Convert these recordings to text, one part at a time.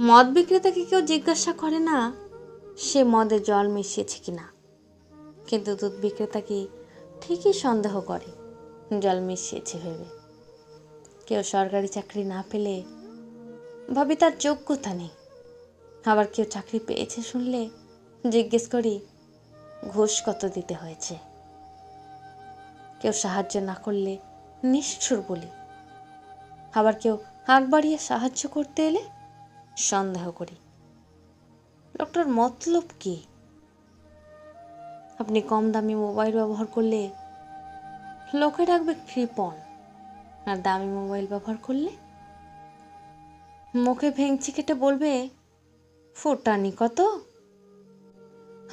মদ বিক্রেতাকে কেউ জিজ্ঞাসা করে না সে মদে জল মিশিয়েছে কিনা। কিন্তু দুধ বিক্রেতাকে ঠিকই সন্দেহ করে, জল মিশিয়েছে ভেবে। কেউ সরকারি চাকরি না পেলে ভাবি তার যোগ্যতা নেই। আবার কেউ চাকরি পেয়েছে শুনলে জিজ্ঞেস করি, ঘুষ কত দিতে হয়েছে? কেউ সাহায্য না করলে নিষ্ঠুর বলি। আবার কেউ হাঁক বাড়িয়ে সাহায্য করতে এলে সন্দেহ করি। ডক্টর, মতলব কি? আপনি কম দামি মোবাইল ব্যবহার করলে লোকে ডাকবে কৃপণ আর দামি মোবাইল ব্যবহার করলে মুখে ভেঙচি কেটে বলবে, ফোটানি কত?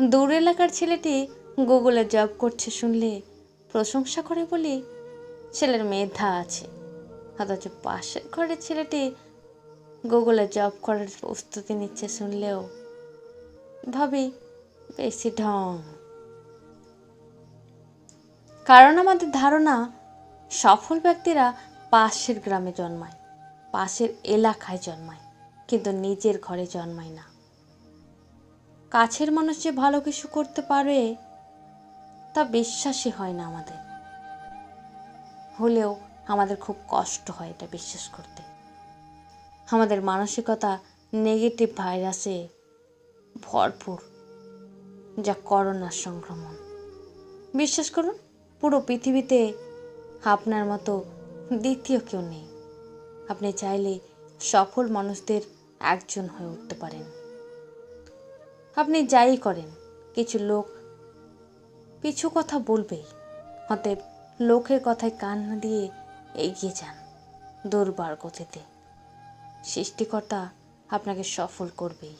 দূর এলাকার ছেলেটি গুগলে জব করছে শুনলে প্রশংসা করে বলি, ছেলের মেধা আছে। অথচ পাশের ঘরের ছেলেটি গুগলে জব করার প্রস্তুতি নিচ্ছে শুনলেও ভাবি বেশি ঢং। কারণ আমাদের ধারণা, সফল ব্যক্তিরা পাশের গ্রামে জন্মায়, পাশের এলাকায় জন্মায়, কিন্তু নিজের ঘরে জন্মায় না। কাছের মানুষ যে ভালো কিছু করতে পারে, তা বিশ্বাসই হয় না আমাদের। হলেও আমাদের খুব কষ্ট হয় এটা বিশ্বাস করতে। আমাদের মানসিকতা নেগেটিভ ভাইরাসে ভরপুর, যা করোনার সংক্রমণ। বিশ্বাস করুন, পুরো পৃথিবীতে আপনার মতো দ্বিতীয় কেউ নেই। আপনি চাইলে সফল মানুষদের একজন হয়ে উঠতে পারেন। আপনি যাই করেন, কিছু লোক কিছু কথা বলবেই অতএব লোকের কথায় কান না দিয়ে এগিয়ে যান দুর্বার গতিতে। সৃষ্টিকর্তা আপনাকে সফল করবেই।